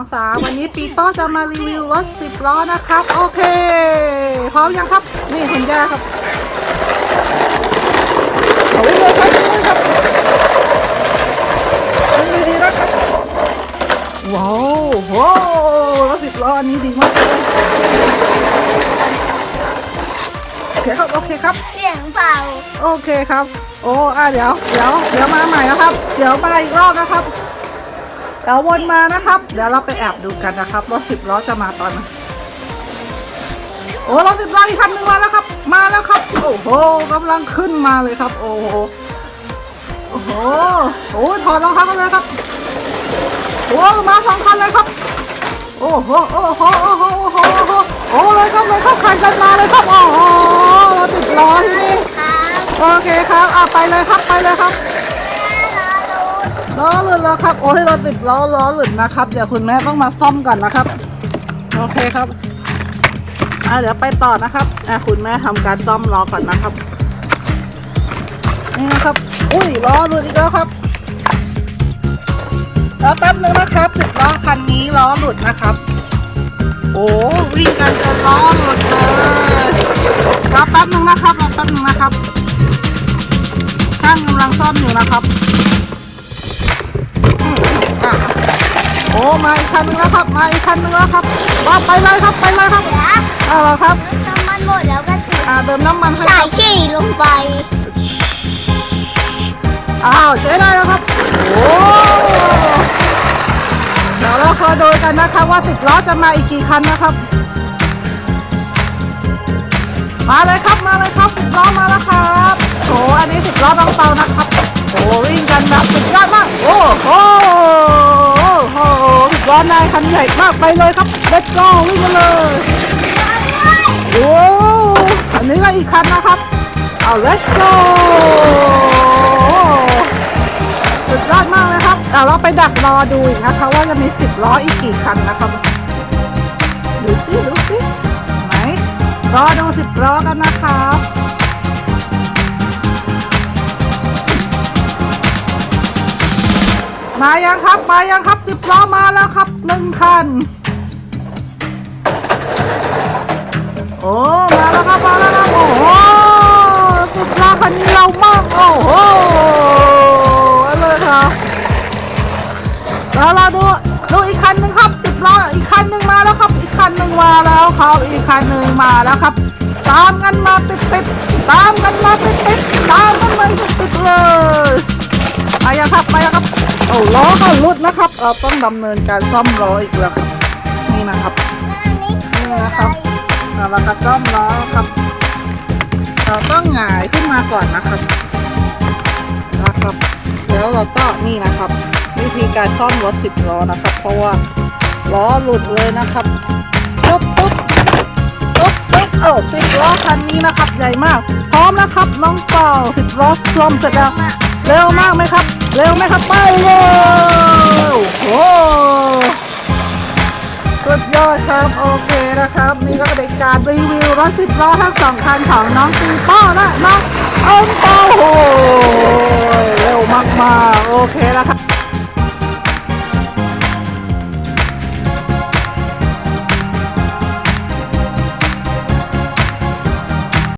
องสามวันนี้ปีโป้จะมารีวิวรถสิบล้อนะครับ โอเค พร้อมยังครับ นี่คุณย่าครับเอาไว้เลยครับเอาไว้ครับเอาไว้ดีๆนะครับว้าวโว้าวรถสิบล้ออันนี้ดีมากเลยโอเคครับ โอเคครับ เสียงเบาโอเคครับ โอ้อะเดี๋ยว เดี๋ยว เดี๋ยวมาใหม่นะครับ เดี๋ยวมาอีกรอบนะครับ เดี๋ยววนมานะครับ เดี๋ยวเราไปแอบดูกันนะครับรถสิบล้อจะมาตอนไหนโอ้รถสิบล้ออีกคันหนึ่งมาแล้วครับ มาแล้วครับ โอ้โหกำลังขึ้นมาเลยครับ โอ้โหโอ้โหโอ้ถอดรองเท้ากันเลยครับโอ้มาสองคันเลยครับ โอ้โหโอ้โหโอ้โหโอ้โหโอ้โหโอ้เลยครับเลยครับขันกันมาเลยครับโอ้โหรถสิบล้อที่นี่โอเคครับเอาไปเลยครับไปเลยครับ ล้อหลุดแล้วครับ โอ้ยรถติดล้อล้อหลุดนะครับ เดี๋ยวคุณแม่ต้องมาซ่อมก่อนนะครับ โอเคครับอะเดี๋ยวไปต่อนะครับอะคุณแม่ทำการซ่อมล้อก่อนนะครับ นี่นะครับ อุ้ยล้อหลุดอีกแล้วครับแล้วแป๊บนึงนะครับสิบล้อคันนี้ล้อหลุดนะครับ โอ้วิ่งกันจนล้อหลุดเลยรอแป๊บนึงนะครับรอแป๊บนึงนะครับช่างกำลังซ่อมอยู่นะครับ มาอีกคันนึงแล้วครับ มาอีกคันนึงแล้วครับว่าไปเลยครับไปเลยครับเดี๋ยวเอาละครับน้ำมันหมดแล้วก็ถืออ่าเติมน้ำมันให้คใส่รับขี้ลงไปอ้าวเจ๊ได้แล้วครับโอ้เดี๋ยวเราคอยดูกันนะครับว่าสิบล้อจะมาอีกกี่คันนะครับ มาเลยครับมาเลยครับสิบล้อมาแล้วครับโอ้อันนี้สิบล้อต้องเตานะครับโอ้วิ่งกันแบบสุดยอดมากโอ้โหโอ้โห สิบล้อนายคันใหญ่มากไปเลยครับเล็ดก็วิ่งมาเลยโอ้อันนี้ก็อีกคันนะครับเอา let's go สุดยอดมากเลยครับเดี๋ยวเราไปดักรอดูอีกนะคะ ว่าจะมีสิบล้ออีกกี่คันนะครับดูสิดูสิไหนรอดูสิบล้อกันนะครับ มายังครับมายังครับสิบล้อมาแล้วครับหนึ่งคัน โอ้มาแล้วครับมาแล้วครับโอ้โหสิบล้อคันนี้เรามากโอ้โหอาเลยครับแล้วเราดูดูอีกคันหนึ่งครับสิบล้ออีกคันหนึ่งมาแล้วครับ อีกคันหนึ่งมาแล้วครับอีกคันหนึ่งมาแล้วครับ ตามกันมาติดติดตามกันมาติดติดตามกันมา ล้อก็หลุดนะครับ เราต้องดำเนินการซ่อมล้ออีกแล้วครับ นี่นะครับนนี้คืออะไรเราเราก็ซ่อมล้อครับ เราต้องหงายขึ้นมาก่อนนะครับนะครับ แล้วเราก็นี่นะครับ วิธีการซ่อมรถสิบล้อนะครับ เพราะว่าล้อหลุดเลยนะครับปุ๊บปุ๊บปุ๊บปุ๊บเออสิบล้อคันนี้นะครับใหญ่มาก พร้อมนะครับน้องเป่าสิบล้อซ่อมเสร็จแล้ว เร็วมากไหมครับ เร็วไหมครับ ไปเลยโอ้โหสุดยอดครับ โอเคนะครับ นี่ก็เป็นการรีวิวรถสิบล้อทั้งสองคันของน้องปีโป้และน้อง